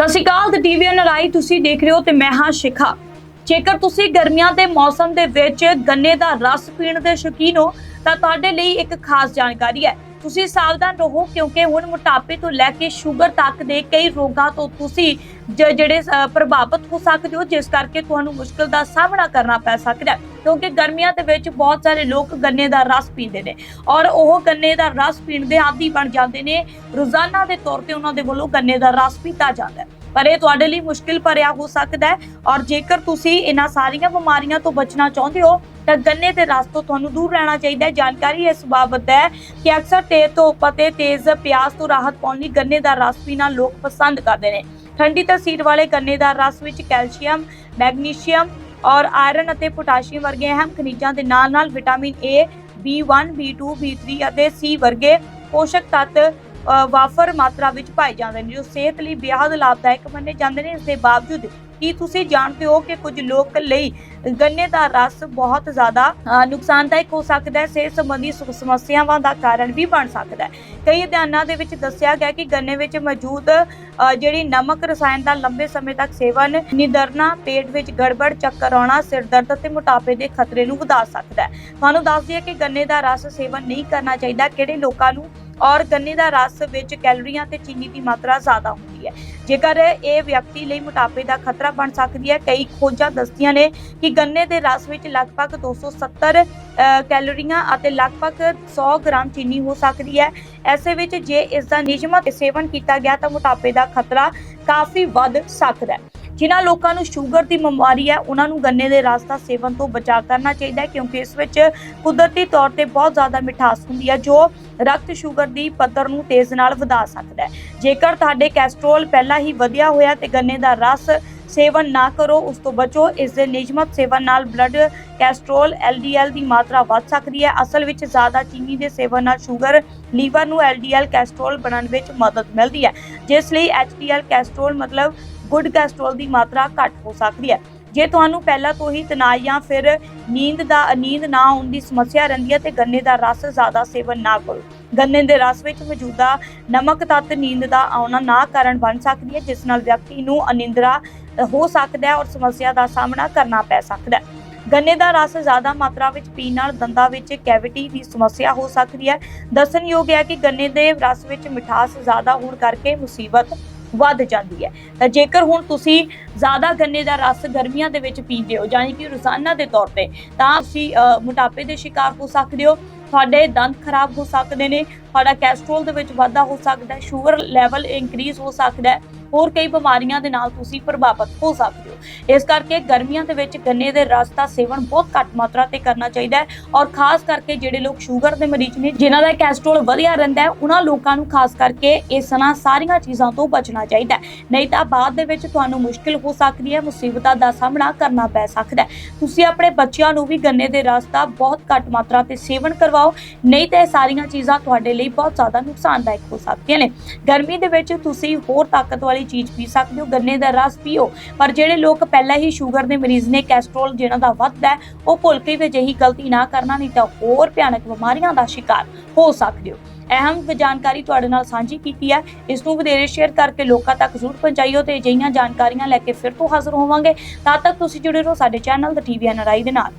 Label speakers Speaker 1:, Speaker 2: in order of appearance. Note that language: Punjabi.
Speaker 1: ਸਤਿ ਸ਼੍ਰੀ ਅਕਾਲ, ਤੇ ਟੀਵੀ ਰਾਈ ਤੁਸੀਂ ਦੇਖ ਰਹੇ ਹੋ ਤੇ ਮੈਂ ਹਾਂ ਸ਼ਿਖਾ। ਜੇਕਰ ਤੁਸੀਂ ਗਰਮੀਆਂ ਦੇ ਮੌਸਮ ਦੇ ਵਿੱਚ ਗੰਨੇ ਦਾ ਰਸ ਪੀਣ ਦੇ ਸ਼ੌਕੀਨ ਹੋ ਤਾਂ ਤੁਹਾਡੇ ਲਈ ਇੱਕ ਖਾਸ ਜਾਣਕਾਰੀ ਹੈ। ਤੁਸੀਂ ਸਾਵਧਾਨ ਰਹੋ ਕਿਉਂਕਿ ਹੁਣ ਮੋਟਾਪੇ ਤੋਂ ਲੈ ਕੇ ਸ਼ੂਗਰ ਤੱਕ ਦੇ ਕਈ ਰੋਗਾਂ ਤੋਂ ਤੁਸੀਂ ਜ- ਜਿਹੜੇ ਪ੍ਰਭਾਵਿਤ ਹੋ ਸਕਦੇ ਹੋ, ਜਿਸ ਕਰਕੇ ਤੁਹਾਨੂੰ ਮੁਸ਼ਕਲ ਦਾ ਸਾਹਮਣਾ ਕਰਨਾ ਪੈ ਸਕਦਾ ਹੈ। ਕਿਉਂਕਿ ਗਰਮੀਆਂ ਦੇ ਵਿੱਚ ਬਹੁਤ ਸਾਰੇ ਲੋਕ ਗੰਨੇ ਦਾ ਰਸ ਪੀਂਦੇ ਨੇ ਔਰ ਉਹ ਗੰਨੇ ਦਾ ਰਸ ਪੀਣ ਦੇ ਆਦੀ ਬਣ ਜਾਂਦੇ ਨੇ। ਰੋਜ਼ਾਨਾ ਦੇ ਤੌਰ ਤੇ ਉਹਨਾਂ ਦੇ ਵੱਲੋਂ ਗੰਨੇ ਦਾ ਰਸ ਪੀਤਾ ਜਾਂਦਾ ਹੈ। ਪਰ ਇਹ ਤੁਹਾਡੇ ਲਈ ਮੁਸ਼ਕਿਲ ਭਰਿਆ ਹੋ ਸਕਦਾ ਹੈ ਔਰ ਜੇਕਰ ਤੁਸੀਂ ਇਹਨਾਂ ਸਾਰੀਆਂ ਬਿਮਾਰੀਆਂ ਤੋਂ ਬਚਣਾ ਚਾਹੁੰਦੇ ਹੋ ਤਾਂ ਗੰਨੇ ਦੇ ਰਸ ਤੋਂ ਤੁਹਾਨੂੰ ਦੂਰ ਰਹਿਣਾ ਚਾਹੀਦਾ ਹੈ। ਜਾਣਕਾਰੀ ਇਸ ਬਾਬਤ ਹੈ ਕਿ ਅਕਸਰ ਤੇਜ਼ ਧੁੱਪ ਅਤੇ ਤੇਜ਼ ਪਿਆਸ ਤੋਂ ਰਾਹਤ ਪਾਉਣ ਲਈ ਗੰਨੇ ਦਾ ਰਸ ਪੀਣਾ ਲੋਕ ਪਸੰਦ ਕਰਦੇ ਨੇ। ਠੰਡੀ ਤਸੀਰ ਵਾਲੇ ਗੰਨੇ ਦਾ ਰਸ ਵਿੱਚ ਕੈਲਸ਼ੀਅਮ ਮੈਗਨੀਸ਼ੀਅਮ ਔਰ ਆਇਰਨ ਅਤੇ ਪੋਟਾਸ਼ੀਅਮ ਵਰਗੇ ਅਹਿਮ ਖਣਿਜਾਂ ਦੇ ਨਾਲ-ਨਾਲ vitamin A, B1, B2, B3 ਅਤੇ C ਵਰਗੇ ਪੋਸ਼ਕ ਤੱਤ ਵਾਫਰ ਮਾਤਰਾ ਵਿੱਚ ਪਾਏ ਜਾਂਦੇ ਨੇ ਜੋ ਸਿਹਤ ਲਈ ਬੇहद ਲਾਭਦਾਇਕ ਮੰਨੇ ਜਾਂਦੇ ਨੇ। ਇਸ ਦੇ ਬਾਵਜੂਦ ਕੀ ਤੁਸੀਂ ਜਾਣਦੇ ਹੋ ਕਿ ਕੁਝ ਲੋਕ ਲਈ ਗੰਨੇ ਦਾ ਰਸ ਬਹੁਤ ਜ਼ਿਆਦਾ ਨੁਕਸਾਨਦਾਇਕ ਹੋ ਸਕਦਾ ਹੈ? ਸਿਹਤ ਸੰਬੰਧੀ ਸਮੱਸਿਆਵਾਂ ਦਾ ਕਾਰਨ ਵੀ ਬਣ ਸਕਦਾ ਹੈ। ਕਈ ਅਧਿਐਨਾਂ ਦੇ ਵਿੱਚ ਦੱਸਿਆ ਗਿਆ ਕਿ ਗੰਨੇ ਵਿੱਚ ਮੌਜੂਦ ਜਿਹੜੀ ਨਮਕ ਰਸਾਇਣ ਦਾ ਲੰਬੇ ਸਮੇਂ ਤੱਕ ਸੇਵਨ ਨਿਦਰਨਾ ਪੇਟ ਵਿੱਚ ਗੜਬੜ, ਚੱਕਰ ਆਉਣਾ, ਸਿਰ ਦਰਦ ਅਤੇ ਮੋਟਾਪੇ ਦੇ ਖਤਰੇ ਨੂੰ ਵਧਾ ਸਕਦਾ ਹੈ। ਤੁਹਾਨੂੰ ਦੱਸ ਦਈਏ ਕਿ ਗੰਨੇ ਦਾ ਰਸ ਸੇਵਨ ਨਹੀਂ ਕਰਨਾ ਚਾਹੀਦਾ। ਕਿਹੜੇ ਲੋਕਾਂ ਨੂੰ ਔਰ ਗੰਨੇ ਦਾ ਰਸ ਵਿੱਚ ਕੈਲੋਰੀਆਂ ਤੇ ਚੀਨੀ ਦੀ ਮਾਤਰਾ ਜ਼ਿਆਦਾ ਹੁੰਦੀ ਹੈ। ਜੇਕਰ ਇਹ ਵਿਅਕਤੀ ਲਈ ਮੋਟਾਪੇ ਦਾ ਖਤਰਾ ਬਣ ਸਕਦੀ ਹੈ ਕਈ ਖੋਜਾਂ ਦੱਸਦੀਆਂ ਨੇ ਕਿ ਗੰਨੇ ਦੇ ਰਸ ਵਿੱਚ ਲਗਭਗ 270 ਅ, ਕੈਲੋਰੀਆਂ ਅਤੇ ਲਗਭਗ 100 ਗ੍ਰਾਮ ਚੀਨੀ ਹੋ ਸਕਦੀ ਹੈ। ਐਸੇ ਵਿੱਚ ਜੇ ਇਸ ਦਾ ਨਿਯਮਤ ਸੇਵਨ ਕੀਤਾ ਗਿਆ ਤਾਂ ਮੋਟਾਪੇ ਦਾ ਖਤਰਾ ਕਾਫੀ ਵੱਧ ਸਕਦਾ ਹੈ। ਜਿਨ੍ਹਾਂ ਲੋਕਾਂ ਨੂੰ ਸ਼ੂਗਰ ਦੀ ਬਿਮਾਰੀ ਹੈ, ਉਹਨਾਂ ਨੂੰ ਗੰਨੇ ਦੇ ਰਸ ਦਾ ਸੇਵਨ ਤੋਂ ਬਚਾ ਕਰਨਾ ਚਾਹੀਦਾ ਹੈ, ਕਿਉਂਕਿ ਇਸ ਵਿੱਚ ਕੁਦਰਤੀ ਤੌਰ ਤੇ ਬਹੁਤ ਜ਼ਿਆਦਾ ਮਿਠਾਸ ਹੁੰਦੀ ਹੈ, ਜੋ ਰਕਤ ਸ਼ੂਗਰ ਦੀ ਪੱਧਰ ਨੂੰ ਤੇਜ਼ ਨਾਲ ਵਧਾ ਸਕਦਾ ਹੈ। ਜੇਕਰ ਤੁਹਾਡੇ ਕੈਸਟਰੋਲ ਪਹਿਲਾਂ ਹੀ ਵਧਿਆ ਹੋਇਆ ਤੇ ਗੰਨੇ ਦਾ ਰਸ ਸੇਵਨ ਨਾ ਕਰੋ, ਉਸ ਤੋਂ ਬਚੋ। ਇਸ ਦੇ ਨਿਯਮਤ ਸੇਵਨ ਨਾਲ ਬਲੱਡ ਕੈਸਟਰੋਲ LDL ਦੀ ਮਾਤਰਾ ਵੱਧ ਸਕਦੀ ਹੈ। ਅਸਲ ਵਿੱਚ ਜ਼ਿਆਦਾ ਚੀਨੀ ਦੇ ਸੇਵਨ ਨਾਲ ਸ਼ੂਗਰ, ਲੀਵਰ ਨੂੰ LDL ਕੈਸਟਰੋਲ ਬਣਨ ਵਿੱਚ ਮਦਦ ਮਿਲਦੀ ਹੈ। ਜਿਸ ਲਈ HDL ਕੈਸਟਰੋਲ ਮਤਲਬ ਗੁੱਡ ਕੈਸਟਰੋਲ ਦੀ ਮਾਤਰਾ ਘੱਟ ਹੋ ਸਕਦੀ ਹੈ। ਜੇ ਤੁਹਾਨੂੰ ਪਹਿਲਾਂ ਤੋਂ ਹੀ ਤਣਾਅ ਜਾਂ ਫਿਰ ਨੀਂਦ ਦਾ, ਨੀਂਦ ਨਾ ਆਉਣ ਦੀ ਸਮੱਸਿਆ ਰਹਿੰਦੀ ਹੈ, ਤੇ ਗੰਨੇ ਦਾ ਰਸ ਜ਼ਿਆਦਾ ਸੇਵਨ ਨਾ ਕਰੋ। ਗੰਨੇ ਦੇ ਰਸ ਵਿੱਚ ਮੌਜੂਦਾ ਨਮਕ ਤੱਤ ਨੀਂਦ ਦਾ ਆਉਣਾ ਨਾ ਕਾਰਨ ਬਣ ਸਕਦੀ ਹੈ, ਜਿਸ ਨਾਲ ਵਿਅਕਤੀ ਨੂੰ ਅਨਿੰਦਰਾ ਹੋ ਸਕਦਾ ਹੈ ਔਰ ਸਮੱਸਿਆ ਦਾ ਸਾਹਮਣਾ ਕਰਨਾ ਪੈ ਸਕਦਾ ਹੈ। ਗੰਨੇ ਦਾ ਰਸ ਜ਼ਿਆਦਾ ਮਾਤਰਾ ਵਿੱਚ ਪੀਣ ਨਾਲ ਦੰਦਾਂ ਵਿੱਚ ਕੈਵਿਟੀ ਦੀ ਸਮੱਸਿਆ ਹੋ ਸਕਦੀ ਹੈ। ਦੱਸਣਯੋਗ ਹੈ ਕਿ ਗੰਨੇ ਦੇ ਰਸ ਵਿੱਚ ਮਿਠਾਸ ਜ਼ਿਆਦਾ ਹੋਣ ਕਰਕੇ ਮੁਸੀਬਤ ਵੱਧ ਜਾਂਦੀ ਹੈ। ਤਾਂ ਜੇਕਰ ਹੁਣ ਤੁਸੀਂ ਜ਼ਿਆਦਾ ਗੰਨੇ ਦਾ ਰਸ ਗਰਮੀਆਂ ਦੇ ਵਿੱਚ ਪੀਂਦੇ ਹੋ ਯਾਨੀ ਕਿ ਰੋਜ਼ਾਨਾ ਦੇ ਤੌਰ ਤੇ, ਤਾਂ ਤੁਸੀਂ ਮੋਟਾਪੇ ਦੇ ਸ਼ਿਕਾਰ ਹੋ ਸਕਦੇ ਹੋ, ਤੁਹਾਡੇ ਦੰਦ ਖਰਾਬ ਹੋ ਸਕਦੇ ਨੇ ਤੁਹਾਡਾ ਕੈਸਟਰੋਲ ਦੇ ਵਿੱਚ ਵਾਧਾ ਹੋ ਸਕਦਾ ਹੈ ਸ਼ੂਗਰ ਲੈਵਲ ਇਨਕਰੀਜ਼ ਹੋ ਸਕਦਾ ਹੈ, ਹੋਰ ਕਈ ਬਿਮਾਰੀਆਂ ਦੇ ਨਾਲ ਤੁਸੀਂ ਪ੍ਰਭਾਵਿਤ ਹੋ ਸਕਦੇ ਹੋ। ਇਸ ਕਰਕੇ ਗਰਮੀਆਂ ਦੇ ਵਿੱਚ ਗੰਨੇ ਦੇ ਰਸ ਦਾ ਸੇਵਨ ਬਹੁਤ ਘੱਟ ਮਾਤਰਾ ਤੇ ਕਰਨਾ ਚਾਹੀਦਾ ਹੈ ਔਰ ਖਾਸ ਕਰਕੇ ਜਿਹੜੇ ਲੋਕ ਸ਼ੂਗਰ ਦੇ ਮਰੀਜ਼ ਨੇ, ਜਿਨ੍ਹਾਂ ਦਾ ਕੈਸਟਰੋਲ ਵਧੀਆ ਰਹਿੰਦਾ ਹੈ, ਉਹਨਾਂ ਲੋਕਾਂ ਨੂੰ ਖਾਸ ਕਰਕੇ ਇਸ ਤਰ੍ਹਾਂ ਸਾਰੀਆਂ ਚੀਜ਼ਾਂ ਤੋਂ ਬਚਣਾ ਚਾਹੀਦਾ ਹੈ। ਨਹੀਂ ਤਾਂ ਬਾਅਦ ਦੇ ਵਿੱਚ ਤੁਹਾਨੂੰ ਮੁਸ਼ਕਿਲ ਹੋ ਸਕਦੀ ਹੈ, ਮੁਸੀਬਤਾਂ ਦਾ ਸਾਹਮਣਾ ਕਰਨਾ ਪੈ ਸਕਦਾ ਹੈ। ਤੁਸੀਂ ਆਪਣੇ ਬੱਚਿਆਂ ਨੂੰ ਵੀ ਗੰਨੇ ਦੇ ਰਸ ਦਾ ਬਹੁਤ ਘੱਟ ਮਾਤਰਾ ਤੇ ਸੇਵਨ ਕਰਵਾਓ, ਨਹੀਂ ਤਾਂ ਇਹ ਸਾਰੀਆਂ ਚੀਜ਼ਾਂ ਤੁਹਾਡੇ ਲਈ ਬਹੁਤ ਜ਼ਿਆਦਾ ਨੁਕਸਾਨਦਾਇਕ ਹੋ ਸਕਦੀਆਂ ਨੇ। ਗਰਮੀ ਦੇ ਵਿੱਚ ਤੁਸੀਂ ਹੋਰ ਤਾਕਤ ਵਾਲੀ ਚੀਜ਼ ਪੀ ਸਕਦੇ ਹੋ, ਗੰਨੇ ਦਾ ਰਸ ਪੀਓ। ਪਰ ਜਿਹੜੇ ਲੋਕ ਪਹਿਲਾਂ ਹੀ ਸ਼ੂਗਰ ਦੇ ਮਰੀਜ਼ ਨੇ, ਕੈਸਟਰੋਲ ਜਿਹਨਾਂ ਦਾ ਵੱਧਦਾ ਉਹ ਭੁੱਲ ਕੇ ਵੀ ਅਜਿਹੀ ਗਲਤੀ ਨਾ ਕਰਨਾ, ਨਹੀਂ ਤਾਂ ਹੋਰ ਭਿਆਨਕ ਬਿਮਾਰੀਆਂ ਦਾ ਸ਼ਿਕਾਰ ਹੋ ਸਕਦੇ ਹੋ। ਅਹਿਮ ਜਾਣਕਾਰੀ ਤੁਹਾਡੇ ਨਾਲ ਸਾਂਝੀ ਕੀਤੀ ਹੈ। ਇਸ ਨੂੰ ਵਧੇਰੇ ਸ਼ੇਅਰ ਕਰਕੇ ਲੋਕਾਂ ਤੱਕ ਜ਼ਰੂਰ ਪਹੁੰਚਾਈਓ ਤੇ ਅਜਿਹੀਆਂ ਜਾਣਕਾਰੀਆਂ ਲੈ ਕੇ ਫਿਰ ਤੋਂ ਹਾਜ਼ਰ ਹੋਵਾਂਗੇ। ਤਦ ਤੱਕ ਤੁਸੀਂ ਜੁੜੇ ਰਹੋ ਸਾਡੇ ਚੈਨਲ ਦਾ ਟੀਵੀ ਐਨਆਰਆਈ ਦੇ ਨਾਲ।